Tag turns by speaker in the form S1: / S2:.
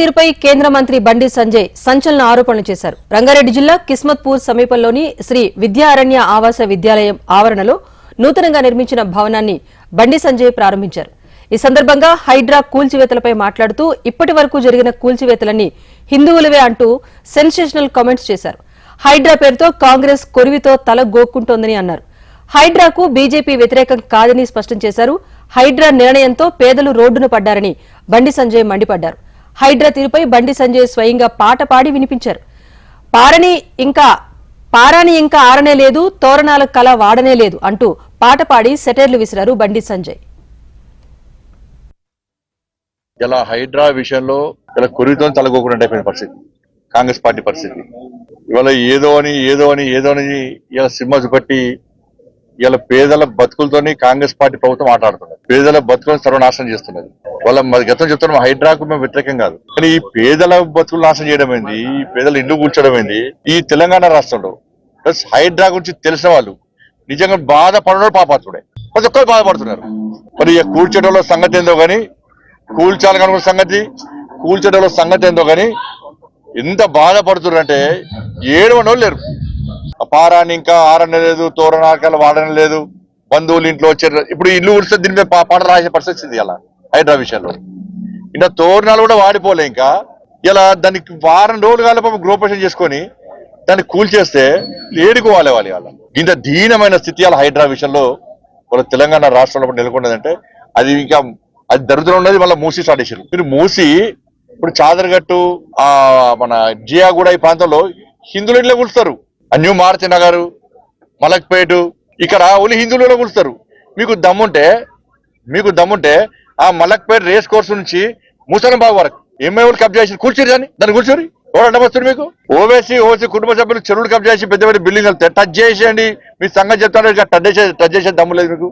S1: తీరుపై కేంద్ర మంత్రి బండి సంజయ్ సంచలన ఆరోపణలు చేశారు. రంగారెడ్డి జిల్లా కిస్మత్పూర్ సమీపంలోని శ్రీ విద్యారణ్య ఆవాస విద్యాలయం ఆవరణలో నూతనంగా నిర్మించిన భవనాన్ని బండి సంజయ్ ప్రారంభించారు. ఈ సందర్భంగా హైడ్రా కూల్చివేతలపై మాట్లాడుతూ ఇప్పటి వరకు జరిగిన కూల్చివేతలన్నీ హిందువులవే అంటూ సెన్సేషనల్ కామెంట్స్ చేశారు. హైడ్రా పేరుతో కాంగ్రెస్ కొరివితో తల గోక్కుంటోందని అన్నారు. హైడ్రాకు బీజేపీ వ్యతిరేకం కాదని స్పష్టం చేశారు. హైడ్రా నిర్ణయంతో పేదలు రోడ్డున పడ్డారని బండి సంజయ్ మండిపడ్డారు. హైడ్రా తీరుపై బండి సంజయ్ స్వయంగా పాట పాడి వినిపించారు. పారని ఇంకా పారాని ఇంకా ఆరనే లేదు తోరణాల కల వాడనే లేదు అంటూ పాట పాడి సెటైర్లు విసిరారు బండి సంజయ్.
S2: ఇలా హైడ్రా విషయంలో ఇలా కొరితో తలగోకుండా అయిపోయిన పరిస్థితి కాంగ్రెస్ పార్టీ పరిస్థితి. ఇవాళ ఏదో అని ఏదో అని ఏదో అని ఇలా సినిమా చూపెట్టి ఇలా పేదల బతుకులతోని కాంగ్రెస్ పార్టీ ప్రభుత్వం ఆటాడుతున్నది పేదల బతుకులను సర్వనాశనం చేస్తున్నది. వాళ్ళ మరి గతం చెప్తున్నాం హైడ్రాకు మేము వ్యతిరేకం కాదు. కానీ ఈ పేదల బతుకులు నాశనం చేయడం ఏంది? ఈ పేదల ఇల్లు కూర్చోడం ఏంది? ఈ తెలంగాణ రాష్ట్రంలో. ప్లస్ హైడ్రా గురించి తెలిసిన వాళ్ళు నిజంగా బాధపడడం పాపాత్రుడే ప్రతి ఒక్కరు బాధపడుతున్నారు. మరి ఇక కూల్చేటోళ్ళ సంగతి ఏందో గానీ కూల్చాలనుకున్న సంగతి కూల్చేటోళ్ళ సంగతి ఏందో కానీ ఎంత బాధపడుతున్నారంటే ఏడు వాళ్ళు లేరు. పారాన్ని ఇంకా ఆరని లేదు తోరణాకాలు వాడనే లేదు బంధువులు ఇంట్లో వచ్చారు ఇప్పుడు ఇల్లు ఉడిస్తే దీని మీద పా- పాట రాసే పరిస్థితి అలా హైడ్రా విషయంలో ఇంకా తోరణాలు కూడా వాడిపోలే ఇంకా. ఇలా దానికి వారం రోజులు కాలే గృహప్రవేశం చేసుకొని దాన్ని కూల్చేస్తే ఏడుకోవాలి వాళ్ళు వాళ్ళ ఇంత దీనమైన స్థితి అలా హైడ్రా విషయంలో మన తెలంగాణ రాష్ట్రంలో ఇప్పుడు నెలకొన్నదంటే అది ఇంకా అది దరిద్రం ఉన్నది మళ్ళీ మూసి స్టార్ట్ చేశారు మీరు మూసి ఇప్పుడు చాదరగట్టు ఆ మన జియాగూడ ఈ ప్రాంతంలో హిందువులు ఇంట్లో కూలుస్తారు. ఆ న్యూ మారుతి నగర్ మలక్పేటు ఇక్కడ ఓన్లీ హిందువులు కూలుస్తారు. మీకు దమ్ముంటే మీకు దమ్ముంటే ఆ మలక్పేట రేస్ కోర్స్ నుంచి ముసలంబాబు వరకు. ఎంఏ వాళ్ళు కబ్జా చేసి కూర్చోరు కానీ దాన్ని కూర్చోరు ఎవరు అడ్డమస్తారు మీకు? ఓవేసీ ఓసీ కుటుంబ సభ్యులు చెరువులు కబ్జా చేసి పెద్ద పెద్ద బిల్డింగ్ టచ్ చేసేయండి. మీ సంగతి చెప్తాను టచ్ చేసే టచ్ చేసే దమ్ము లేదు మీకు.